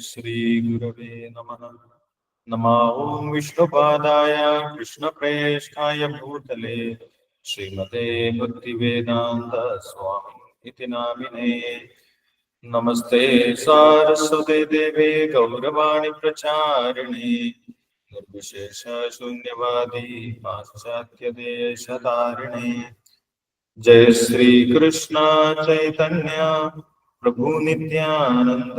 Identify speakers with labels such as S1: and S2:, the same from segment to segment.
S1: श्रीगुरवे नमः। नमो ॐ विष्णुपादाय कृष्णप्रेष्ठाय भूतले श्रीमते भक्तिवेदान्त स्वामी इति नामिने। नमस्ते सारस्वते देवे गौरवाणि प्रचारिणे। निर्विशेष शून्यवादी पाश्चात्यदेशतारिणे जय श्री कृष्ण चैतन्य प्रभु नित्यानंद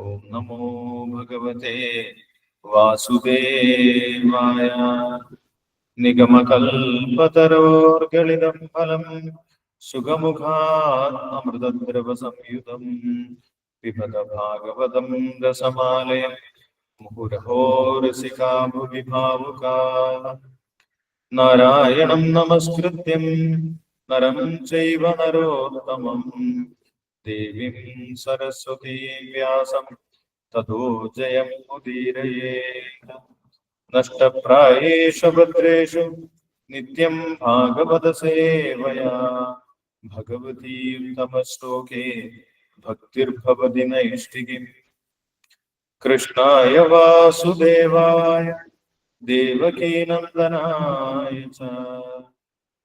S1: ഓം നമോ ഭഗവതേ വാസുദേവായ നിഗമകൽപതരോർഗളിതം ഫലം സുഖമുഖാമൃതദ്രവസംയുതം വിഭഗ ഭാഗവതം രസമാലയം മുഹുരഹോ രസികാ ഭുവി ഭാവുകാ നാരായണം നമസ്കൃത്യം നരം ചൈവ നരോത്തമം देवीं सरस्वतीं व्यासं ततो जयमुदीरयेत् नष्टप्रायेषु भद्रेषु नित्यं भागवतसेवया। भगवती उत्तमश्लोके भक्तिर्भवति नैष्टिकीम् कृष्णाय वासुदेवाय देवकीनन्दनाय च।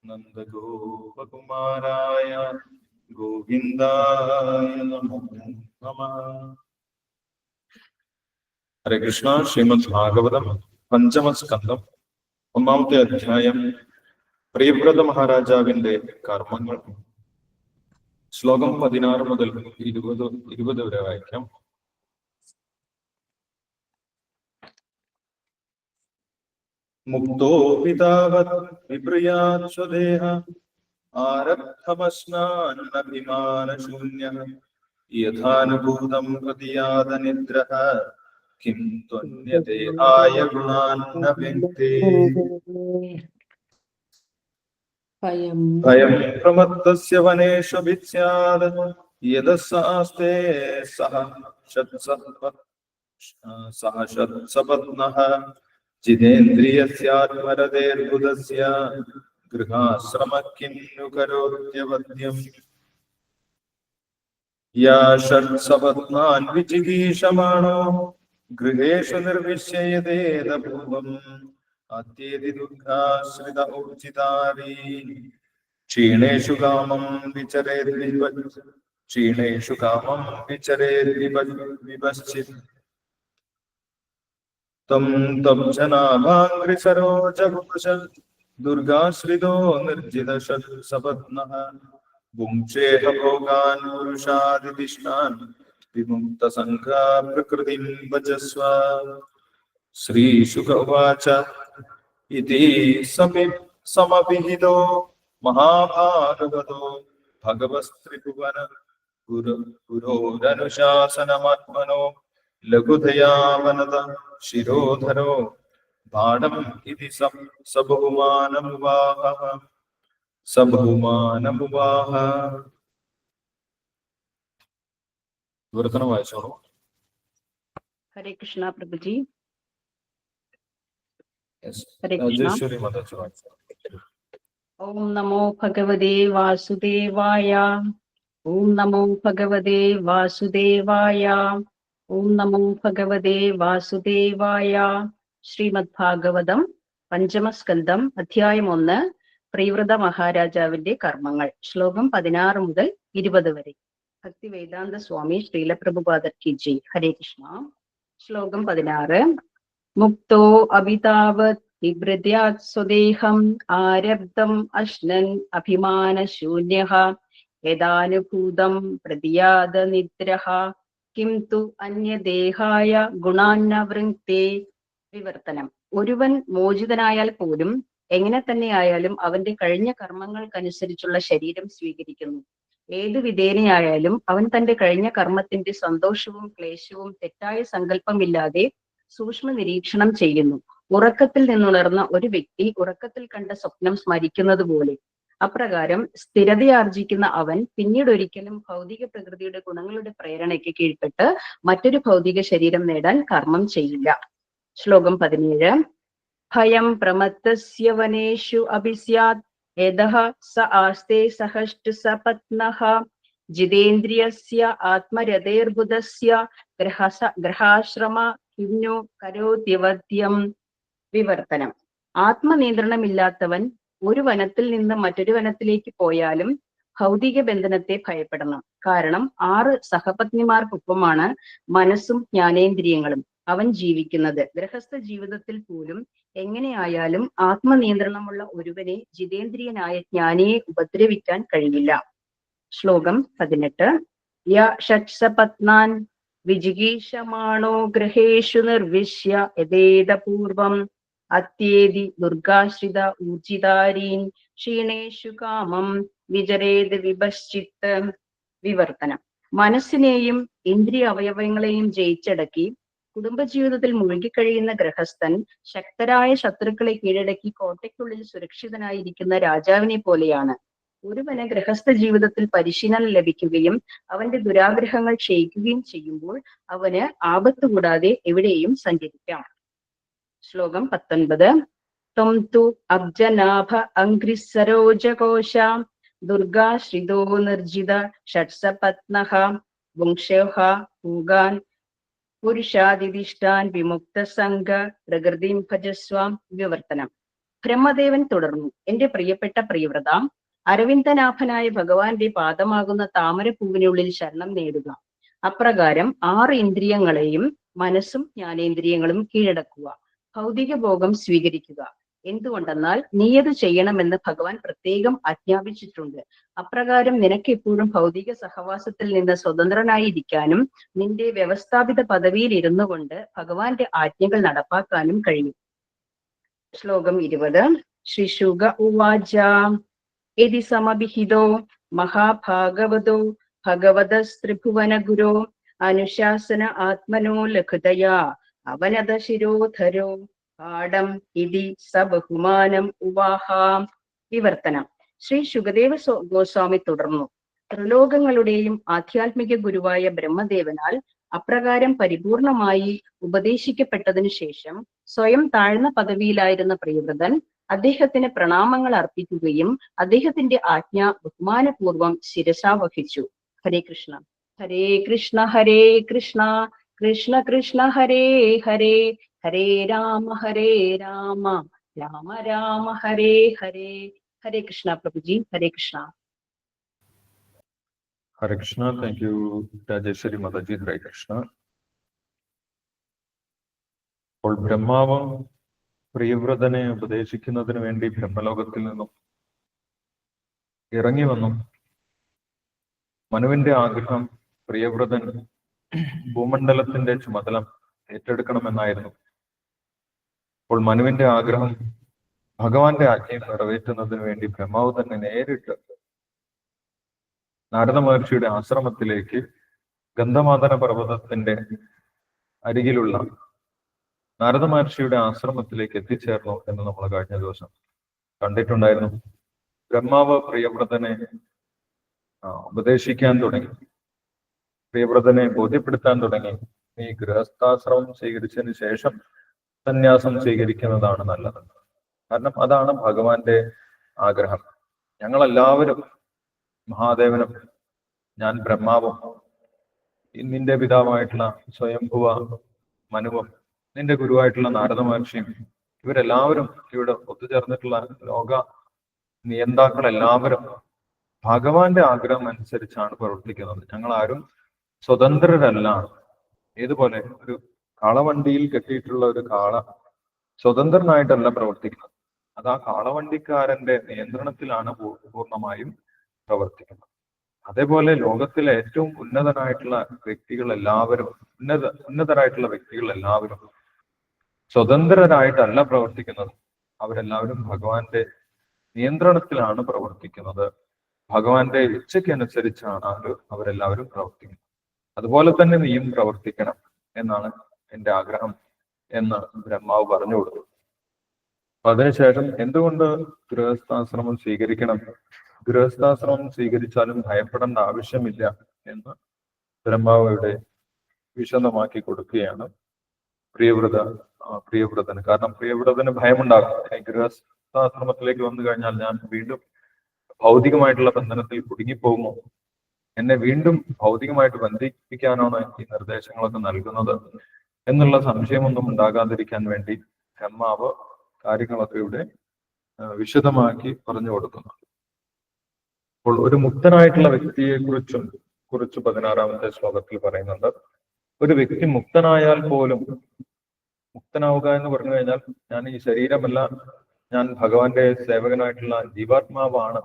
S1: नन्दगोपकुमाराय ഗോവിന്ദായ ഹരേ കൃഷ്ണ ശ്രീമദ് ഭാഗവതം പഞ്ചമസ്കന്ധം ഒന്നാമത്തെ അധ്യായം പ്രിയവ്രത മഹാരാജാവിന്റെ കർമ്മങ്ങൾ. ശ്ലോകം പതിനാറ് മുതൽ ഇരുപത് ഇരുപത് വരെ വായിക്കാം. മുക്തോ പിതാവത് വിപ്രിയാ സ്വദേഹ ആരബ്ധമസ്നാന്നഭിമാനശൂന്യ യഥാനുഭൂതം പ്രതിയാത നിദ്രഃ കിം ത്വന്യദേഹായ ഗുണാന്ന വ്യക്തേ
S2: ഭയം
S1: ഭയം പ്രമത്തസ്യ വനേഷു ഭിത്സ്യാത് യദസാസ്തേ സഹ ഷത്സപ- സഹ ഷത്സപത്നഃ ജിതേന്ദ്രിയസ്യാത്മരതേർബുധസ്യ ഗൃഹാശ്രമ കിം नु കരോത്യവദ്യം യാ ഷട്സപത്നാൻ വിജിഗീഷമാണോ ഗൃഹേഷു നിർവിശ്യയതേതപൂർവം അത്യേതി ദുർഗാശ്രിത ഊർജിതാരീ ക്ഷീണേഷു കാമം വിചരേത് വിപ- ക്ഷീണേഷു കാമം വിചരേത് വിപ- വിപശ്ചിത് ത്വം ത്വം ജനാഭാംഗ്രി സരോജപുരുഷ ദുർഗാശ്രിതോ നിർജിത സപത്നഃ ഭുങ്ക്ഷേഹ ഭോഗാൻ പുരുഷാദിതിഷ്ണാൻ വിമുക്ത സംഘാ പ്രകൃതിം ഭജസ്വ ശ്രീശുക ഉവാച ഇതി സമി സമപിഹിതോ മഹാഭാഗവതോ ഭഗവസ്ത്രിഭുവന ഗുരു ഗുരോരനുശാസനമാത്മനോ ലഘുധയാവനത ശിരോധരോ ബാണം ഇതി സം- സബഹുമാനമുവാഹ സബഹുമാനമുവാഹ വിവർത്തനം വായിച്ചോളൂ
S2: ഹരേ കൃഷ്ണ പ്രഭുജി
S1: Yes.
S2: ഹരേ കൃഷ്ണ
S1: രാജേശ്വരി
S2: ശ്രീമദ് ഭാഗവതം പഞ്ചമസ്കന്ധം അധ്യായം ഒന്ന് പ്രീവ്രത മഹാരാജാവിന്റെ കർമ്മങ്ങൾ. ശ്ലോകം പതിനാറ് മുതൽ ഇരുപത് വരെ. ഭക്തി വേദാന്ത സ്വാമി ശ്രീലപ്രഭുപാദർ കി ജി ഹരേ കൃഷ്ണ. ശ്ലോകം പതിനാറ് മുക്തോ അഭിതാവത് സ്വദേഹം ആരബ്ധം അശ്നൻ അഭിമാനശൂന്യഃ യഥാനുഭൂതം പ്രതിയാത നിദ്രഹ. കിം തു അന്യദേഹായ ഗുണാന്ന വിവർത്തനം. ഒരുവൻ മോചിതനായാൽ പോലും എങ്ങനെ തന്നെയായാലും അവന്റെ കഴിഞ്ഞ കർമ്മങ്ങൾക്കനുസരിച്ചുള്ള ശരീരം സ്വീകരിക്കുന്നു. ഏത് വിധേനയായാലും അവൻ തന്റെ കഴിഞ്ഞ കർമ്മത്തിന്റെ സന്തോഷവും ക്ലേശവും തെറ്റായ സങ്കല്പമില്ലാതെ സൂക്ഷ്മ നിരീക്ഷണം ചെയ്യുന്നു. ഉറക്കത്തിൽ നിന്നുണർന്ന ഒരു വ്യക്തി ഉറക്കത്തിൽ കണ്ട സ്വപ്നം സ്മരിക്കുന്നത് പോലെ അപ്രകാരം സ്ഥിരതയാർജിക്കുന്ന അവൻ പിന്നീട് ഒരിക്കലും ഭൗതിക പ്രകൃതിയുടെ ഗുണങ്ങളുടെ പ്രേരണയ്ക്ക് കീഴ്പ്പെട്ട് മറ്റൊരു ഭൗതിക ശരീരം നേടാൻ കർമ്മം ചെയ്യില്ല. ശ്ലോകം പതിനേഴ്. ഭയം പ്രമത്തസ്യ വനേഷു അഭിസ്യാത്. യഥ സ ആസ്തേ സഹഷ്ടു സപത്നഃ. ജിതേന്ദ്രിയസ്യ ആത്മരഥേർബുധസ്യ. ഗ്രഹസ ഗ്രഹാശ്രമ കിഞ്ഞു കരോത്യവദ്യം വിവർത്തനം. ആത്മനിയന്ത്രണമില്ലാത്തവൻ ഒരു വനത്തിൽ നിന്ന് മറ്റൊരു വനത്തിലേക്ക് പോയാലും ഭൗതിക ബന്ധനത്തെ ഭയപ്പെടണം. കാരണം ആറ് സഹപത്നിമാർക്കൊപ്പമാണ് മനസ്സും ജ്ഞാനേന്ദ്രിയങ്ങളും. അവൻ ജീവിക്കുന്നത്. ഗൃഹസ്ഥ ജീവിതത്തിൽ പോലും എങ്ങനെയായാലും ആത്മനിയന്ത്രണമുള്ള ഒരുവനെ ജിതേന്ദ്രിയനായ ജ്ഞാനിയെ ഉപദ്രവിക്കാൻ കഴിയില്ല. ശ്ലോകം പതിനെട്ട്. യ ഷട്സപത്നാൻ വിജിഗീഷമാണോ ഗ്രഹേഷു നിർവിശ്യ യഥേതപൂർവം അത്യേതി ദുർഗാശ്രിത ഊർജിതാരീൻ ക്ഷീണേഷു കാമം വിചരേത് വിഭശ്ചിത്ത് വിവർത്തനം. മനസ്സിനെയും ഇന്ദ്രിയ അവയവങ്ങളെയും ജയിച്ചടക്കി കുടുംബജീവിതത്തിൽ മുഴുകിക്കഴിയുന്ന ഗൃഹസ്ഥൻ ശക്തരായ ശത്രുക്കളെ കീഴടക്കി കോട്ടയ്ക്കുള്ളിൽ സുരക്ഷിതനായിരിക്കുന്ന രാജാവിനെ പോലെയാണ്. ഒരുവന് ഗൃഹസ്ഥ ജീവിതത്തിൽ പരിശീലനം ലഭിക്കുകയും അവന്റെ ദുരാഗ്രഹങ്ങൾ ക്ഷയിക്കുകയും ചെയ്യുമ്പോൾ അവന് ആപത്ത് കൂടാതെ എവിടെയും സഞ്ചരിക്കാം. ശ്ലോകം പത്തൊൻപത്. ത്വം തു അബ്ജനാഭ അംഘ്രിസരോജകോശ ദുർഗാശ്രിതോ നിർജിത ഷട്സപത്നഹ വംശോഹ പൂഗാൻ പുരുഷാദിദിഷ്ടാൻ വിമുക്ത സംഘ പ്രകൃതിം ഭജസ്വാം വിവർത്തനം. ബ്രഹ്മദേവൻ തുടർന്നു. എന്റെ പ്രിയപ്പെട്ട പ്രിയവ്രത അരവിന്ദനാഭനായ ഭഗവാന്റെ പാദമാകുന്ന താമരപ്പൂവിനുള്ളിൽ ശരണം നേടുക. അപ്രകാരം ആറ് ഇന്ദ്രിയങ്ങളെയും മനസ്സും ജ്ഞാനേന്ദ്രിയങ്ങളും കീഴടക്കുക. ഭൗതിക ഭോഗം സ്വീകരിക്കുക. എന്തുകൊണ്ടെന്നാൽ നീയത് ചെയ്യണമെന്ന് ഭഗവാൻ പ്രത്യേകം ആജ്ഞാപിച്ചിട്ടുണ്ട്. അപ്രകാരം നിനക്ക് എപ്പോഴും ഭൗതിക സഹവാസത്തിൽ നിന്ന് സ്വതന്ത്രനായിരിക്കാനും നിന്റെ വ്യവസ്ഥാപിത പദവിയിൽ ഇരുന്നു കൊണ്ട് ഭഗവാന്റെ ആജ്ഞകൾ നടപ്പാക്കാനും കഴിയും. ശ്ലോകം ഇരുപത്. ശ്രീശുക ഉവാച. എതി സമഭിഹിതോ മഹാഭാഗവതോ ഭഗവതസ്ത്രിഭുവന ഗുരോ അനുശാസന ആത്മനോ ലഘുതയാ അവനത ശിരോധരോ. പാഠം ഇതി സ ബഹുമാനം ഉവാഹാം. വിവർത്തനം. ശ്രീ ശുഗദേവ സ്വ- ഗോസ്വാമി തുടർന്നു. ത്രിലോകങ്ങളുടെയും ആധ്യാത്മിക ഗുരുവായ ബ്രഹ്മദേവനാൽ അപ്രകാരം പരിപൂർണമായി ഉപദേശിക്കപ്പെട്ടതിനു ശേഷം സ്വയം താഴ്ന്ന പദവിയിലായിരുന്ന പ്രിയവ്രതൻ അദ്ദേഹത്തിന് പ്രണാമങ്ങൾ അർപ്പിക്കുകയും അദ്ദേഹത്തിന്റെ ആജ്ഞ ബഹുമാനപൂർവം ശിരസാ വഹിച്ചു Hare Krishna. Hare Krishna Hare Krishna. Krishna Krishna Hare Hare. Hare Rama Hare Rama. Rama Rama Hare Hare. Hare Krishna പ്രഭുജി Hare Krishna.
S1: Hare Krishna. Thank you Rajeshwari Mataji. ഹരേ കൃഷ്ണ. അപ്പോൾ ബ്രഹ്മാവ് പ്രിയവ്രതനെ ഉപദേശിക്കുന്നതിന് വേണ്ടി ബ്രഹ്മലോകത്തിൽ നിന്നും ഇറങ്ങി വന്നു. മനുവിന്റെ ആഗ്രഹം പ്രിയവ്രതൻ ഭൂമണ്ഡലത്തിന്റെ ചുമതല ഏറ്റെടുക്കണമെന്നായിരുന്നു. അപ്പോൾ മനുവിന്റെ ആഗ്രഹം ഭഗവാന്റെ ആജ്ഞയും നിറവേറ്റുന്നതിന് വേണ്ടി ബ്രഹ്മാവ് തന്നെ നേരിട്ട് നാരദ മഹർഷിയുടെ ആശ്രമത്തിലേക്ക് ഗന്ധമാതന പർവതത്തിന്റെ അരികിലുള്ള നാരദ മഹർഷിയുടെ ആശ്രമത്തിലേക്ക് എത്തിച്ചേർന്നു എന്ന് നമ്മൾ കഴിഞ്ഞ ദിവസം കണ്ടിട്ടുണ്ടായിരുന്നു. ബ്രഹ്മാവ് പ്രിയവ്രതനെ ഉപദേശിക്കാൻ തുടങ്ങി. പ്രിയവ്രതനെ ബോധ്യപ്പെടുത്താൻ തുടങ്ങി. നീ ഗൃഹസ്ഥാശ്രമം സ്വീകരിച്ചതിന് ശേഷം സന്യാസം സ്വീകരിക്കുന്നതാണ് നല്ലത്. കാരണം അതാണ് ഭഗവാന്റെ ആഗ്രഹം. ഞങ്ങളെല്ലാവരും മഹാദേവനും ഞാൻ ബ്രഹ്മാവും നിന്റെ പിതാവായിട്ടുള്ള സ്വയംഭുവ മനുവും നിന്റെ ഗുരുവായിട്ടുള്ള നാരദ മഹർഷിയും ഇവരെല്ലാവരും ഇവിടെ ഒത്തുചേർന്നിട്ടുള്ള ലോക നിയന്താക്കൾ എല്ലാവരും ഭഗവാന്റെ ആഗ്രഹം അനുസരിച്ചാണ് പ്രവർത്തിക്കുന്നത്. ഞങ്ങൾ ആരും സ്വതന്ത്രരല്ല. ഏതുപോലെ ഒരു കാളവണ്ടിയിൽ കെട്ടിയിട്ടുള്ള ഒരു കാള സ്വതന്ത്രനായിട്ടല്ല പ്രവർത്തിക്കുന്നത്. അത് ആ കാളവണ്ടിക്കാരന്റെ നിയന്ത്രണത്തിലാണ് പൂർണമായും പ്രവർത്തിക്കുന്നത്. അതേപോലെ ലോകത്തിലെ ഏറ്റവും ഉന്നതനായിട്ടുള്ള വ്യക്തികൾ എല്ലാവരും ഉന്നത ഉന്നതരായിട്ടുള്ള വ്യക്തികൾ എല്ലാവരും സ്വതന്ത്രരായിട്ടല്ല പ്രവർത്തിക്കുന്നത്. അവരെല്ലാവരും ഭഗവാന്റെ നിയന്ത്രണത്തിലാണ് പ്രവർത്തിക്കുന്നത്. ഭഗവാന്റെ ഇച്ഛയ്ക്കനുസരിച്ചാണ് അവരെല്ലാവരും പ്രവർത്തിക്കുന്നത്. അതുപോലെ തന്നെ നീയും പ്രവർത്തിക്കണം എന്നാണ് എന്റെ ആഗ്രഹം എന്ന് ബ്രഹ്മാവ് പറഞ്ഞു കൊടുത്തു. അതിനുശേഷം എന്തുകൊണ്ട് ഗൃഹസ്ഥാശ്രമം സ്വീകരിക്കണം? ഗൃഹസ്ഥാശ്രമം സ്വീകരിച്ചാലും ഭയപ്പെടേണ്ട ആവശ്യമില്ല എന്ന് ബ്രഹ്മാവ് ഇവിടെ വിശദമാക്കി കൊടുക്കുകയാണ്. പ്രിയവ്രത പ്രിയവ്രതന്. കാരണം പ്രിയവ്രതന് ഭയമുണ്ടാകും. ഗൃഹസ്ഥാശ്രമത്തിലേക്ക് വന്നു കഴിഞ്ഞാൽ ഞാൻ വീണ്ടും ഭൗതികമായിട്ടുള്ള ബന്ധനത്തിൽ കുടുങ്ങിപ്പോകുമോ എന്നെ വീണ്ടും ഭൗതികമായിട്ട് ബന്ധിപ്പിക്കാനാണ് ഈ നിർദ്ദേശങ്ങളൊക്കെ നൽകുന്നത്. എന്നുള്ള സംശയമൊന്നും ഉണ്ടാകാതിരിക്കാൻ വേണ്ടി ബ്രഹ്മാവ് കാര്യങ്ങളൊക്കെ ഇവിടെ വിശദമാക്കി പറഞ്ഞു കൊടുക്കുന്നു. അപ്പോൾ ഒരു മുക്തനായിട്ടുള്ള വ്യക്തിയെ കുറിച്ചും കുറിച്ച് പതിനാറാമത്തെ ശ്ലോകത്തിൽ പറയുന്നുണ്ട്. ഒരു വ്യക്തി മുക്തനായാൽ പോലും മുക്തനാവുക എന്ന് പറഞ്ഞു കഴിഞ്ഞാൽ ഞാൻ ഈ ശരീരമല്ല ഞാൻ ഭഗവാന്റെ സേവകനായിട്ടുള്ള ജീവാത്മാവാണ്.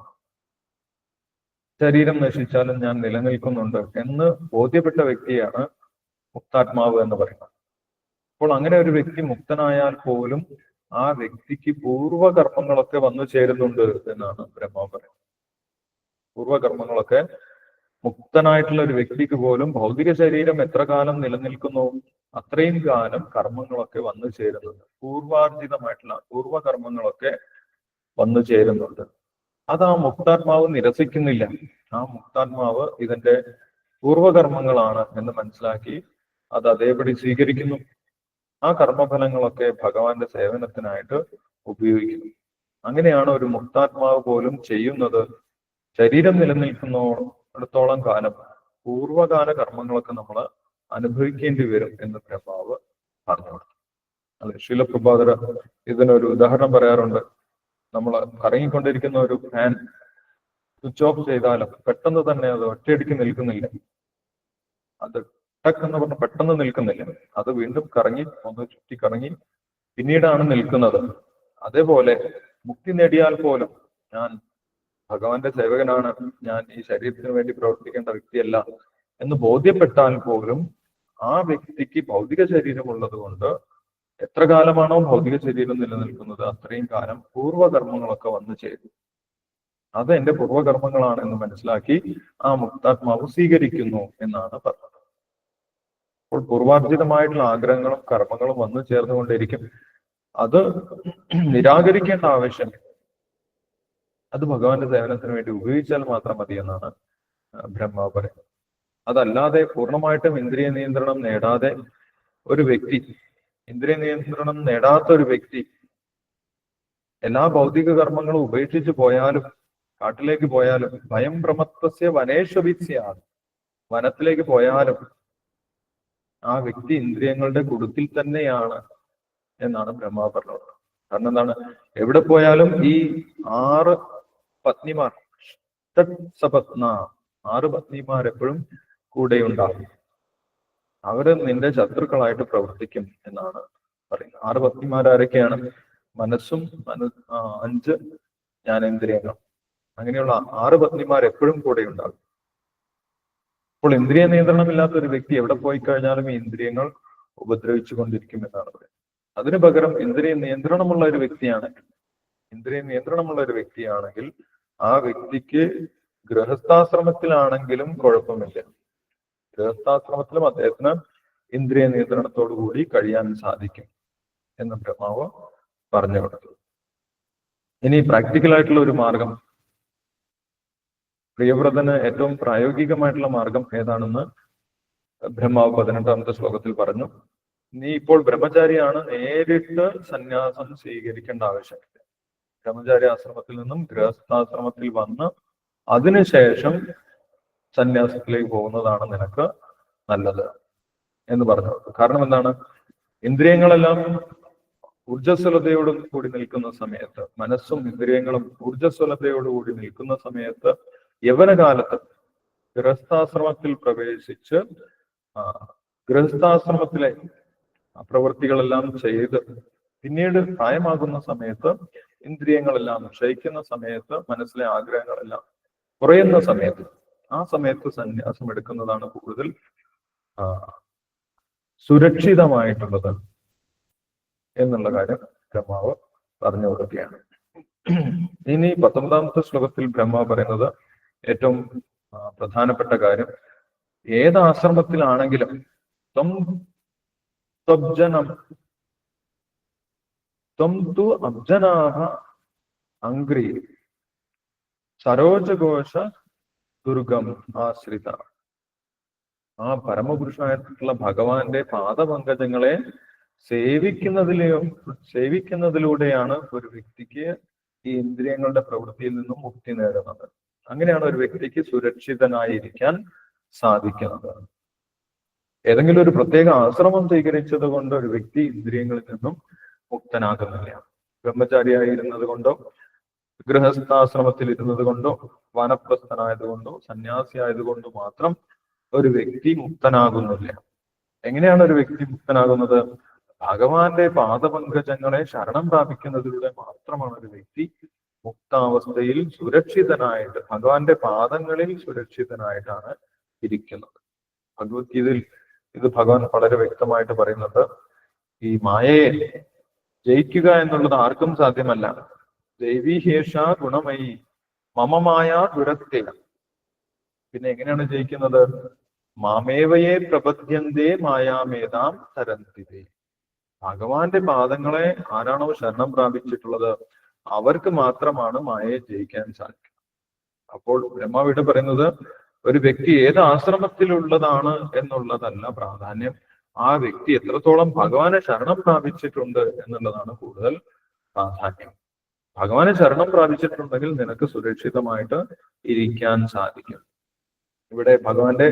S1: ശരീരം നശിച്ചാലും ഞാൻ നിലനിൽക്കുന്നുണ്ട് എന്ന് ബോധ്യപ്പെട്ട വ്യക്തിയാണ് മുക്താത്മാവ് എന്ന് പറയുന്നത്. അപ്പോൾ അങ്ങനെ ഒരു വ്യക്തി മുക്തനായാൽ പോലും ആ വ്യക്തിക്ക് പൂർവകർമ്മങ്ങളൊക്കെ വന്നു ചേരുന്നുണ്ട് എന്നാണ് ബ്രഹ്മാവ് പറയുന്നത്. പൂർവകർമ്മങ്ങളൊക്കെ മുക്തനായിട്ടുള്ള ഒരു വ്യക്തിക്ക് പോലും ഭൗതിക ശരീരം എത്ര കാലം നിലനിൽക്കുന്നു അത്രയും കാലം കർമ്മങ്ങളൊക്കെ വന്നു ചേരുന്നുണ്ട്. പൂർവാർജിതമായിട്ടുള്ള പൂർവകർമ്മങ്ങളൊക്കെ വന്നു ചേരുന്നുണ്ട്. അത് ആ മുക്താത്മാവ് നിരസിക്കുന്നില്ല. ആ മുക്താത്മാവ് ഇതിന്റെ പൂർവകർമ്മങ്ങളാണ് എന്ന് മനസ്സിലാക്കി അത് അതേപടി സ്വീകരിക്കുന്നു. ആ കർമ്മഫലങ്ങളൊക്കെ ഭഗവാന്റെ സേവനത്തിനായിട്ട് ഉപയോഗിക്കുന്നു. അങ്ങനെയാണ് ഒരു മുക്താത്മാവ് പോലും ചെയ്യുന്നത്. ശരീരം നിലനിൽക്കുന്നിടത്തോളം കാലം പൂർവകാല കർമ്മങ്ങളൊക്കെ നമ്മൾ അനുഭവിക്കേണ്ടി വരും എന്ന് പ്രഭാവ് പറഞ്ഞു അല്ലെ? ശീലപ്രഭാതര ഇതിനൊരു ഉദാഹരണം പറയാറുണ്ട്. നമ്മൾ കറങ്ങിക്കൊണ്ടിരിക്കുന്ന ഒരു ഫാൻ സ്വിച്ച് ഓഫ് ചെയ്താലും പെട്ടെന്ന് തന്നെ അത് ഒറ്റയടിക്ക് നിൽക്കുന്നില്ല. അത് ടക്ക് എന്ന് പറഞ്ഞ് പെട്ടെന്ന് നിൽക്കുന്നില്ല. അത് വീണ്ടും കറങ്ങി ഒന്ന് ചുറ്റി കറങ്ങി പിന്നീടാണ് നിൽക്കുന്നത്. അതേപോലെ മുക്തി നേടിയാൽ പോലും ഞാൻ ഭഗവാന്റെ സേവകനാണ്. ഞാൻ ഈ ശരീരത്തിന് വേണ്ടി പ്രവർത്തിക്കേണ്ട വ്യക്തിയല്ല എന്ന് ബോധ്യപ്പെട്ടാൽ പോലും ആ വ്യക്തിക്ക് ഭൗതിക ശരീരമുള്ളത് കൊണ്ട് എത്ര കാലമാണോ ഭൗതിക ശരീരം നിലനിൽക്കുന്നത് അത്രയും കാലം പൂർവകർമ്മങ്ങളൊക്കെ വന്നു ചേരും. അത് എന്റെ പൂർവകർമ്മങ്ങളാണ് എന്ന് മനസ്സിലാക്കി ആ മുക്താത്മാവ് സ്വീകരിക്കുന്നു എന്നാണ് പറഞ്ഞത്. അപ്പോൾ പൂർവാർജിതമായിട്ടുള്ള ആഗ്രഹങ്ങളും കർമ്മങ്ങളും വന്നു ചേർന്നുകൊണ്ടിരിക്കും. അത് നിരാകരിക്കേണ്ട ആവശ്യം അത് ഭഗവാന്റെ സേവനത്തിന് വേണ്ടി ഉപയോഗിച്ചാൽ മാത്രം മതി എന്നാണ് ബ്രഹ്മാവ് പറയുന്നത്. അതല്ലാതെ പൂർണമായിട്ടും ഇന്ദ്രിയ നിയന്ത്രണം നേടാതെ ഒരു വ്യക്തി ഇന്ദ്രിയ നിയന്ത്രണം നേടാത്ത ഒരു വ്യക്തി എല്ലാ ഭൗതിക കർമ്മങ്ങളും ഉപേക്ഷിച്ചു പോയാലും കാട്ടിലേക്ക് പോയാലും ഭയം ഭ്രമത്വസ്യ വനേശ്വവിസ്യാണ് വനത്തിലേക്ക് പോയാലും ആ വ്യക്തി ഇന്ദ്രിയങ്ങളുടെ കുടുത്തിൽ തന്നെയാണ് എന്നാണ് ബ്രഹ്മാവ് പറഞ്ഞത്. കാരണം എന്താണ്? എവിടെ പോയാലും ഈ ആറ് പത്നിമാർ സപത്ന ആറ് പത്നിമാർ എപ്പോഴും കൂടെ ഉണ്ടാകും അവർ നിന്റെ ശത്രുക്കളായിട്ട് പ്രവർത്തിക്കും എന്നാണ് പറയുന്നത്. ആറ് പത്നിമാരാരൊക്കെയാണ് മനസ്സും മന അഞ്ച് ജ്ഞാനേന്ദ്രിയങ്ങൾ അങ്ങനെയുള്ള ആറ് പത്നിമാർ എപ്പോഴും കൂടെ ഉണ്ടാകും അപ്പോൾ ഇന്ദ്രിയ നിയന്ത്രണമില്ലാത്ത ഒരു വ്യക്തി എവിടെ പോയി കഴിഞ്ഞാലും ഈ ഇന്ദ്രിയങ്ങൾ ഉപദ്രവിച്ചു കൊണ്ടിരിക്കും എന്നാണ് പറയുന്നത്. അതിനു പകരം ഇന്ദ്രിയ നിയന്ത്രണമുള്ള ഒരു വ്യക്തിയാണെങ്കിൽ ഇന്ദ്രിയ നിയന്ത്രണമുള്ള ഒരു വ്യക്തിയാണെങ്കിൽ ആ വ്യക്തിക്ക് ഗൃഹസ്ഥാശ്രമത്തിലാണെങ്കിലും കുഴപ്പമില്ല. ഗൃഹസ്ഥാശ്രമത്തിലും അദ്ദേഹത്തിന് ഇന്ദ്രിയ നിയന്ത്രണത്തോടു കൂടി കഴിയാൻ സാധിക്കും എന്ന് ബ്രഹ്മാവ് പറഞ്ഞു കൊടുത്തു. ഇനി പ്രാക്ടിക്കൽ ആയിട്ടുള്ള ഒരു മാർഗം പ്രിയവ്രതന് ഏറ്റവും പ്രായോഗികമായിട്ടുള്ള മാർഗം ഏതാണെന്ന് ബ്രഹ്മാവ് പതിനെട്ടാമത്തെ ശ്ലോകത്തിൽ പറഞ്ഞു. നീ ഇപ്പോൾ ബ്രഹ്മചാരിയാണ് നേരിട്ട് സന്യാസം സ്വീകരിക്കേണ്ട ആവശ്യമില്ല. ബ്രഹ്മചാരി ആശ്രമത്തിൽ നിന്നും ഗൃഹസ്ഥാശ്രമത്തിൽ വന്ന് അതിനുശേഷം സന്യാസത്തിലേക്ക് പോകുന്നതാണ് നിനക്ക് നല്ലത് എന്ന് പറഞ്ഞു. കാരണം എന്താണ്? ഇന്ദ്രിയങ്ങളെല്ലാം ഊർജസ്വലതയോടും കൂടി നിൽക്കുന്ന സമയത്ത് മനസ്സും ഇന്ദ്രിയങ്ങളും ഊർജസ്വലതയോടുകൂടി നിൽക്കുന്ന സമയത്ത് യവനകാലത്ത് ഗൃഹസ്ഥാശ്രമത്തിൽ പ്രവേശിച്ച് ഗൃഹസ്ഥാശ്രമത്തിലെ പ്രവൃത്തികളെല്ലാം ചെയ്ത് പിന്നീട് പ്രായമാകുന്ന സമയത്ത് ഇന്ദ്രിയങ്ങളെല്ലാം ക്ഷയിക്കുന്ന സമയത്ത് മനസ്സിലെ ആഗ്രഹങ്ങളെല്ലാം കുറയുന്ന സമയത്ത് ആ സമയത്ത് സന്യാസം എടുക്കുന്നതാണ് കൂടുതൽ സുരക്ഷിതമായിട്ടുള്ളത് എന്നുള്ള കാര്യം ബ്രഹ്മാവ് പറഞ്ഞു കൊടുക്കുകയാണ്. ഇനി പത്തൊമ്പതാമത്തെ ശ്ലോകത്തിൽ ബ്രഹ്മാവ് പറയുന്നത് ഏറ്റവും പ്രധാനപ്പെട്ട കാര്യം ഏത് ആശ്രമത്തിലാണെങ്കിലും ത്വം ത്വബ്ജനം ത്വം തു അബ്ജനാഹ അംഗ്രി സരോജഘോഷ ദുർഗം ആശ്രിത. ആ പരമപുരുഷനായിട്ടുള്ള ഭഗവാന്റെ പാദപങ്കജങ്ങളെ സേവിക്കുന്നതിലെയോ സേവിക്കുന്നതിലൂടെയാണ് ഒരു വ്യക്തിക്ക് ഈ ഇന്ദ്രിയങ്ങളുടെ പ്രവൃത്തിയിൽ നിന്നും മുക്തി നേടുന്നത്. അങ്ങനെയാണ് ഒരു വ്യക്തിക്ക് സുരക്ഷിതനായിരിക്കാൻ സാധിക്കുന്നത്. ഏതെങ്കിലും ഒരു പ്രത്യേക ആശ്രമം സ്വീകരിച്ചത് കൊണ്ട് ഒരു വ്യക്തി ഇന്ദ്രിയങ്ങളിൽ നിന്നും മുക്തനാകുന്നില്ല. ബ്രഹ്മചാരിയായിരുന്നത് കൊണ്ടോ ഗൃഹസ്ഥാശ്രമത്തിൽ ഇരുന്നത് കൊണ്ടോ വനപ്രസ്ഥനായതുകൊണ്ടോ സന്യാസിയായതുകൊണ്ടോ മാത്രം ഒരു വ്യക്തി മുക്തനാകുന്നില്ല. എങ്ങനെയാണ് ഒരു വ്യക്തി മുക്തനാകുന്നത്? ഭഗവാന്റെ പാദപങ്കജങ്ങളെ ശരണം പ്രാപിക്കുന്നതിലൂടെ മാത്രമാണ് ഒരു വ്യക്തി മുക്താവസ്ഥയിൽ സുരക്ഷിതനായിട്ട് ഭഗവാന്റെ പാദങ്ങളിൽ സുരക്ഷിതനായിട്ടാണ് ഇരിക്കുന്നത്. ഭഗവത്ഗീതയിൽ ഇത് ഭഗവാൻ വളരെ വ്യക്തമായിട്ട് പറയുന്നത് ഈ മായയെ ജയിക്കുക എന്നുള്ളത് ആർക്കും സാധ്യമല്ല. ദൈവീഹേഷ ഗുണമയി മമമായ ദുരത്തെ പിന്നെ എങ്ങനെയാണ് ജയിക്കുന്നത്? മാമേവയെ പ്രപദ്യന്തേ മായാമേതാം തരന്തിതേ. ഭഗവാന്റെ പാദങ്ങളെ ആരാണോ ശരണം പ്രാപിച്ചിട്ടുള്ളത്? അവർക്ക് മാത്രമാണ് മായയെ ജയിക്കാൻ സാധിക്കുക. അപ്പോൾ ബ്രഹ്മാവിട് പറയുന്നത് ഒരു വ്യക്തി ഏത് ആശ്രമത്തിലുള്ളതാണ് എന്നുള്ളതല്ല പ്രാധാന്യം. ആ വ്യക്തി എത്രത്തോളം ഭഗവാനെ ശരണം പ്രാപിച്ചിട്ടുണ്ട് എന്നുള്ളതാണ് കൂടുതൽ പ്രാധാന്യം. ഭഗവാനെ ശരണം പ്രാപിച്ചിട്ടുണ്ടെങ്കിൽ നിനക്ക് സുരക്ഷിതമായിട്ട് ഇരിക്കാൻ സാധിക്കും. ഇവിടെ ഭഗവാന്റെ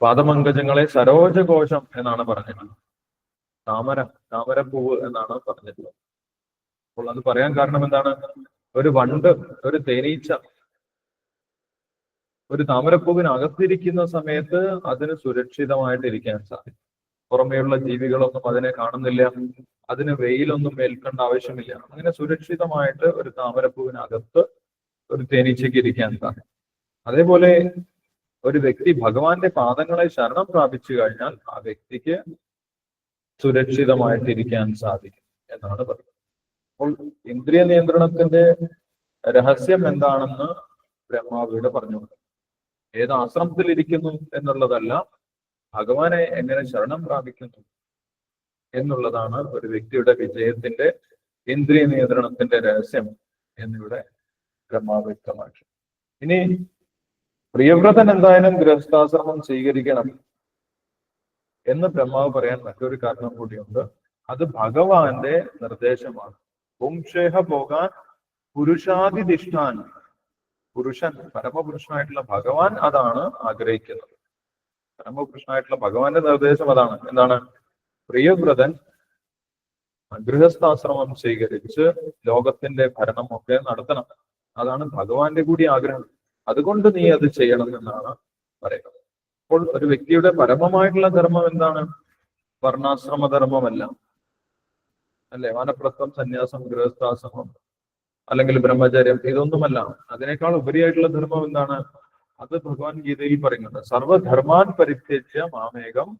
S1: പാദമങ്കജങ്ങളെ സരോജഘോഷം എന്നാണ് പറഞ്ഞിട്ടുള്ളത്. താമര താമരപ്പൂവ് എന്നാണ് പറഞ്ഞിട്ടുള്ളത്. അപ്പോൾ അത് പറയാൻ കാരണം എന്താണ്? ഒരു വണ്ട് ഒരു തേനീച്ച ഒരു താമരപ്പൂവിന് അകത്തിരിക്കുന്ന സമയത്ത് അതിന് സുരക്ഷിതമായിട്ട് ഇരിക്കാൻ സാധിക്കും. പുറമേയുള്ള ജീവികളൊന്നും അതിനെ കാണുന്നില്ല. അതിന് വെയിലൊന്നും ഏൽക്കേണ്ട ആവശ്യമില്ല. അങ്ങനെ സുരക്ഷിതമായിട്ട് ഒരു താമരപ്പൂവിനകത്ത് ഒരു തേനീച്ചയ്ക്ക് ഇരിക്കാൻ സാധിക്കും. അതേപോലെ ഒരു വ്യക്തി ഭഗവാന്റെ പാദങ്ങളെ ശരണം പ്രാപിച്ചു കഴിഞ്ഞാൽ ആ വ്യക്തിക്ക് സുരക്ഷിതമായിട്ട് ഇരിക്കാൻ സാധിക്കും എന്നാണ് പറയുന്നത്. അപ്പോൾ ഇന്ദ്രിയ നിയന്ത്രണത്തിന്റെ രഹസ്യം എന്താണെന്ന് ബ്രഹ്മാവിയുടെ പറഞ്ഞുകൊണ്ട്. ഏത് ആശ്രമത്തിൽ ഇരിക്കുന്നു എന്നുള്ളതല്ല ഭഗവാനെ എങ്ങനെ ശരണം പ്രാപിക്കുന്നു എന്നുള്ളതാണ് ഒരു വ്യക്തിയുടെ വിജയത്തിന്റെ ഇന്ദ്രിയ നിയന്ത്രണത്തിന്റെ രഹസ്യം എന്നിവിടെ ബ്രഹ്മാവ് വ്യക്തമാക്കി. ഇനി പ്രിയവ്രതൻ എന്തായാലും ഗൃഹസ്ഥാശ്രമം സ്വീകരിക്കണം. എന്ന് ബ്രഹ്മാവ് പറയാൻ മറ്റൊരു കാരണം കൂടിയുണ്ട്. അത് ഭഗവാന്റെ നിർദ്ദേശമാണ്. പുംഷേഹ പോകാൻ പുരുഷാതിധിഷ്ഠാൻ പുരുഷൻ പരമപുരുഷനായിട്ടുള്ള ഭഗവാൻ അതാണ് ആഗ്രഹിക്കുന്നത്. പരമപുരുഷനായിട്ടുള്ള ഭഗവാന്റെ നിർദ്ദേശം അതാണ്. എന്താണ്? പ്രിയവ്രതൻ ഗൃഹസ്ഥാശ്രമം സ്വീകരിച്ച് ലോകത്തിന്റെ ഭരണം ഒക്കെ നടത്തണം. അതാണ് ഭഗവാന്റെ കൂടി ആഗ്രഹം. അതുകൊണ്ട് നീ അത് ചെയ്യണം എന്നാണ് പറയുന്നത്. അപ്പോൾ ഒരു വ്യക്തിയുടെ പരമമായിട്ടുള്ള ധർമ്മം എന്താണ്? വർണാശ്രമ ധർമ്മമല്ല. അല്ലെ? വാനപ്രസ്ഥം സന്യാസം ഗൃഹസ്ഥാശ്രമം അല്ലെങ്കിൽ ബ്രഹ്മചര്യം ഇതൊന്നുമല്ല. അതിനേക്കാൾ ഉപരിയായിട്ടുള്ള ധർമ്മം എന്താണ്? അത് ഭഗവാൻ ഗീതയിൽ പറയുന്നുണ്ട്. സർവധർമാൻ പരിത്യജ്യ മാമേകം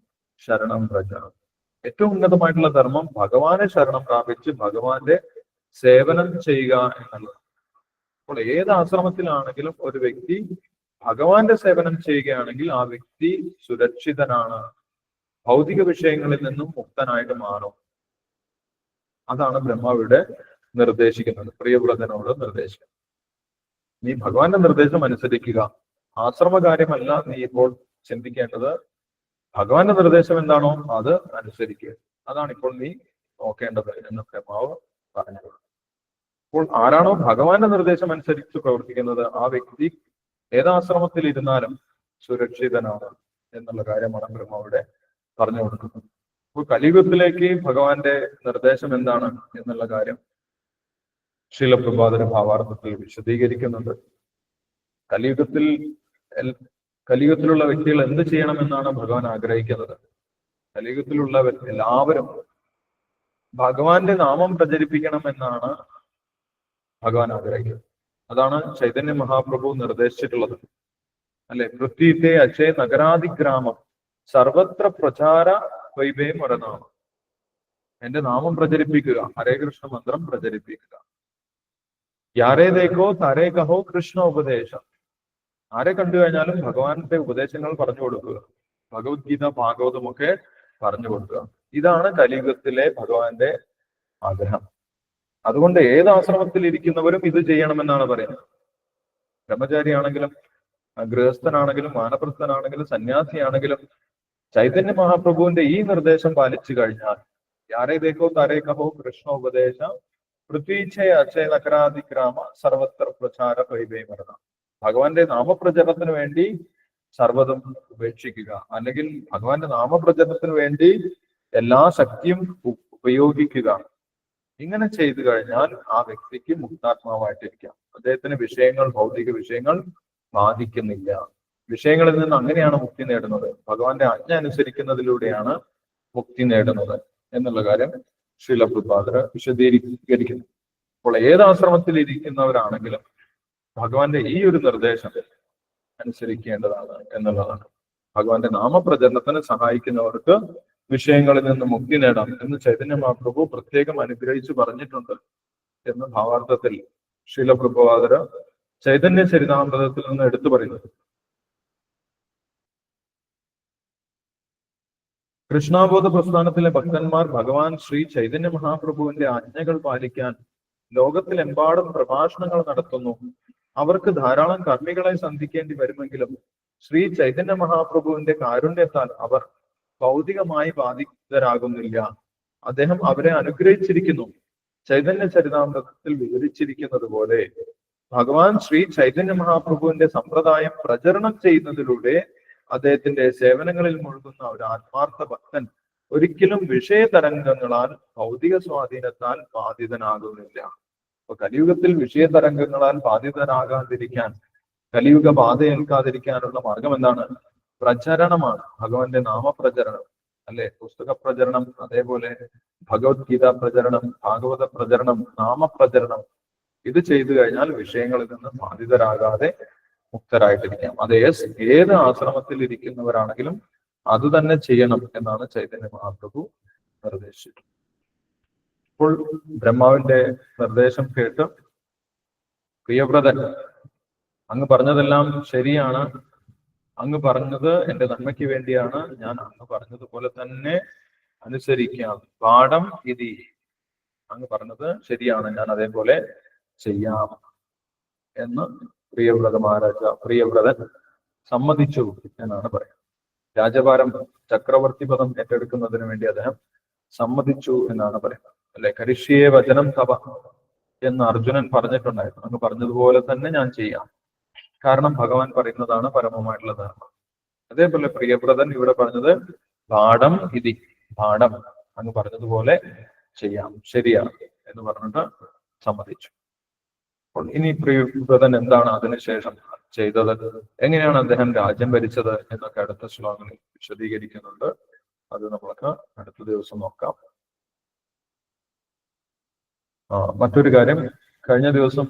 S1: ശരണം പ്രജ ഏറ്റവും ഉന്നതമായിട്ടുള്ള ധർമ്മം ഭഗവാനെ ശരണം പ്രാപിച്ച് ഭഗവാന്റെ സേവനം ചെയ്യുക എന്നുള്ളത് അപ്പോൾ ഏത് ആശ്രമത്തിലാണെങ്കിലും ഒരു വ്യക്തി ഭഗവാന്റെ സേവനം ചെയ്യുകയാണെങ്കിൽ ആ വ്യക്തി സുരക്ഷിതനാണ്. ഭൗതിക വിഷയങ്ങളിൽ നിന്നും മുക്തനായിട്ട് മാറും. അതാണ് ബ്രഹ്മാവിടെ നിർദ്ദേശിക്കുന്നത്. പ്രിയവ്രതനോട് നിർദ്ദേശിക്കുന്നത്. നീ ഭഗവാന്റെ നിർദ്ദേശം അനുസരിക്കുക. ആശ്രമകാര്യമല്ല നീ ഇപ്പോൾ ചിന്തിക്കേണ്ടത്. ഭഗവാന്റെ നിർദ്ദേശം എന്താണോ അത് അനുസരിക്കുക. അതാണ് ഇപ്പോൾ നീ നോക്കേണ്ടത് എന്ന് ബ്രഹ്മാവ് പറഞ്ഞത് അപ്പോൾ ആരാണോ ഭഗവാന്റെ നിർദ്ദേശം അനുസരിച്ച് പ്രവർത്തിക്കുന്നത് ആ വ്യക്തി ഏതാശ്രമത്തിൽ ഇരുന്നാലും സുരക്ഷിതനാണ് എന്നുള്ള കാര്യമാണ് ബ്രഹ്മാവിടെ പറഞ്ഞു കൊടുക്കുന്നത്. അപ്പോൾ കലിയുഗത്തിലേക്ക് ഭഗവാന്റെ നിർദ്ദേശം എന്താണ് എന്നുള്ള കാര്യം ശീലപ്രഭാതര ഭാവാർത്ഥത്തിൽ വിശദീകരിക്കുന്നുണ്ട്. കലിയുഗത്തിൽ കലിയുഗത്തിലുള്ള വ്യക്തികൾ എന്ത് ചെയ്യണമെന്നാണ് ഭഗവാൻ ആഗ്രഹിക്കുന്നത്? കലിയുഗത്തിലുള്ള എല്ലാവരും ഭഗവാന്റെ നാമം പ്രചരിപ്പിക്കണം എന്നാണ് ഭഗവാൻ ആഗ്രഹിക്കുന്നത്. അതാണ് ചൈതന്യ മഹാപ്രഭു നിർദ്ദേശിച്ചിട്ടുള്ളത്. അല്ലെ? പൃഥ്വിത്തെ അക്ഷയ നഗരാതിഗ്രാമം സർവത്ര പ്രചാര വൈബേ മരനാമം. എന്റെ നാമം പ്രചരിപ്പിക്കുക. ഹരേ കൃഷ്ണ മന്ത്രം പ്രചരിപ്പിക്കുക. യാരേ തരേകഹോ താരേ കഹോ കൃഷ്ണ ഉപദേശം. ആരെ കണ്ടു കഴിഞ്ഞാലും ഭഗവാന്റെ ഉപദേശങ്ങൾ പറഞ്ഞു കൊടുക്കുക. ഭഗവത്ഗീത ഭാഗവതമൊക്കെ പറഞ്ഞു കൊടുക്കുക. ഇതാണ് കലിയുഗത്തിലെ ഭഗവാന്റെ ആഗ്രഹം. അതുകൊണ്ട് ഏത് ആശ്രമത്തിൽ ഇരിക്കുന്നവരും ഇത് ചെയ്യണമെന്നാണ് പറയുന്നത്. ബ്രഹ്മചാരിയാണെങ്കിലും ആണെങ്കിലും ഗൃഹസ്ഥനാണെങ്കിലും മാനപ്രസ്ഥനാണെങ്കിലും സന്യാസിയാണെങ്കിലും ചൈതന്യ മഹാപ്രഭുവിന്റെ ഈ നിർദ്ദേശം പാലിച്ചു കഴിഞ്ഞാൽ യാരേ ദേക്കോ കൃഷ്ണ ഉപദേശ പൃഥ്വീച്ഛയ അക്ഷയ നഗരാതിക്രാമ സർവത്ര പ്രചാര വൈഭയമരണ ഭഗവാന്റെ നാമപ്രചരണത്തിന് വേണ്ടി സർവതും ഉപേക്ഷിക്കുക. അല്ലെങ്കിൽ ഭഗവാന്റെ നാമപ്രചരണത്തിന് വേണ്ടി എല്ലാ ശക്തിയും ഉപയോഗിക്കുക. ഇങ്ങനെ ചെയ്തു കഴിഞ്ഞാൽ ആ വ്യക്തിക്ക് മുക്താത്മാവായിട്ടിരിക്കാം. അദ്ദേഹത്തിന് വിഷയങ്ങൾ ഭൗതിക വിഷയങ്ങൾ ബാധിക്കുന്നില്ല. വിഷയങ്ങളിൽ നിന്ന് അങ്ങനെയാണ് മുക്തി നേടുന്നത്. ഭഗവാന്റെ ആജ്ഞ അനുസരിക്കുന്നതിലൂടെയാണ് മുക്തി നേടുന്നത് എന്നുള്ള കാര്യം ശീലപ്രഭാതർ വിശദീകരിക്കുന്നു. അപ്പോൾ ഏത് ആശ്രമത്തിൽ ഇരിക്കുന്നവരാണെങ്കിലും ഭഗവാന്റെ ഈ ഒരു നിർദ്ദേശം അനുസരിക്കേണ്ടതാണ് എന്നുള്ളതാണ്. ഭഗവാന്റെ നാമപ്രചരണത്തിന് സഹായിക്കുന്നവർക്ക് വിഷയങ്ങളിൽ നിന്ന് മുക്തി നേടാം എന്ന് ചൈതന്യ മഹാപ്രഭു പ്രത്യേകം അനുഗ്രഹിച്ചു പറഞ്ഞിട്ടുണ്ട് എന്ന് ഭാവാർത്ഥത്തിൽ ശീലപ്രഭുവാദര ചൈതന്യ ചരിതാമൃതത്തിൽ നിന്ന് എടുത്തു പറയുന്നത് കൃഷ്ണാബോധ പ്രസ്ഥാനത്തിലെ ഭക്തന്മാർ ഭഗവാൻ ശ്രീ ചൈതന്യ മഹാപ്രഭുവിന്റെ ആജ്ഞകൾ പാലിക്കാൻ ലോകത്തിലെമ്പാടും പ്രഭാഷണങ്ങൾ നടത്തുന്നു. അവർക്ക് ധാരാളം കർമ്മികളെ സന്ധിക്കേണ്ടി വരുമെങ്കിലും ശ്രീ ചൈതന്യ മഹാപ്രഭുവിന്റെ കാരുണ്യത്താൽ അവർ ഭൗതികമായി ബാധിതരാകുന്നില്ല. അദ്ദേഹം അവരെ അനുഗ്രഹിച്ചിരിക്കുന്നു. ചൈതന്യ ചരിതാമൃതത്തിൽ വിവരിച്ചിരിക്കുന്നത് പോലെ ഭഗവാൻ ശ്രീ ചൈതന്യ മഹാപ്രഭുവിന്റെ സമ്പ്രദായം പ്രചരണം ചെയ്യുന്നതിലൂടെ അദ്ദേഹത്തിന്റെ സേവനങ്ങളിൽ മുഴുകുന്ന ഒരു ആത്മാർത്ഥ ഭക്തൻ ഒരിക്കലും വിഷയതരംഗങ്ങളാൽ ഭൗതിക സ്വാധീനത്താൽ ബാധിതനാകുന്നില്ല. അപ്പൊ കലിയുഗത്തിൽ വിഷയതരംഗങ്ങളാൽ ബാധിതനാകാതിരിക്കാൻ കലിയുഗ ബാധയേൽക്കാതിരിക്കാനുള്ള മാർഗം എന്താണ്? പ്രചരണമാണ്. ഭഗവാന്റെ നാമപ്രചരണം. അല്ലെ? പുസ്തക പ്രചരണം അതേപോലെ ഭഗവത്ഗീത പ്രചരണം ഭാഗവത പ്രചരണം നാമപ്രചരണം. ഇത് ചെയ്തു കഴിഞ്ഞാൽ വിഷയങ്ങളിൽ നിന്ന് ബാധിതരാകാതെ മുക്തരായിട്ടിരിക്കാം. അത് ഏത് ആശ്രമത്തിൽ ഇരിക്കുന്നവരാണെങ്കിലും അത് തന്നെ ചെയ്യണം എന്നാണ് ചൈതന്യ മഹാപ്രഭു നിർദ്ദേശിച്ചത്. ഇപ്പോൾ ബ്രഹ്മാവിന്റെ നിർദ്ദേശം കേട്ട് പ്രിയവ്രതൻ അങ്ങ് പറഞ്ഞതെല്ലാം ശരിയാണ്. അങ്ങ് പറഞ്ഞത് എന്റെ നന്മയ്ക്ക് വേണ്ടിയാണ് ഞാൻ അങ്ങ് പറഞ്ഞതുപോലെ തന്നെ അനുസരിക്കാം. പാഠം ഇതി അങ്ങ് പറഞ്ഞത് ശരിയാണ്. ഞാൻ അതേപോലെ ചെയ്യാം എന്ന് പ്രിയവ്രത മഹാരാജ പ്രിയവ്രതൻ സമ്മതിച്ചു എന്നാണ് പറയുന്നത്. രാജഭാരം ചക്രവർത്തി പദം ഏറ്റെടുക്കുന്നതിന് വേണ്ടി അദ്ദേഹം സമ്മതിച്ചു എന്നാണ് പറയുന്നത്. അല്ലെ? കരിഷ്യേ വചനം തപ എന്ന് അർജുനൻ പറഞ്ഞിട്ടുണ്ടായിരുന്നു. അങ്ങ് പറഞ്ഞതുപോലെ തന്നെ ഞാൻ ചെയ്യാം. കാരണം ഭഗവാൻ പറയുന്നതാണ് പരമമായിട്ടുള്ള ധർമ്മം. അതേപോലെ പ്രിയവ്രതൻ ഇവിടെ പറഞ്ഞത് പാഠം ഇതി പാഠം അങ്ങ് പറഞ്ഞതുപോലെ ചെയ്യാം ശരിയാണ് എന്ന് പറഞ്ഞിട്ട് സമ്മതിച്ചു. അപ്പോൾ ഇനി പ്രിയവ്രതൻ എന്താണ് അതിനുശേഷം ചെയ്തത്? എങ്ങനെയാണ് അദ്ദേഹം രാജ്യം ഭരിച്ചത്? എന്നൊക്കെ അടുത്ത ശ്ലോകങ്ങളിൽ വിശദീകരിക്കുന്നുണ്ട്. അത് നമ്മൾക്ക് അടുത്ത ദിവസം നോക്കാം. മറ്റൊരു കാര്യം കഴിഞ്ഞ ദിവസം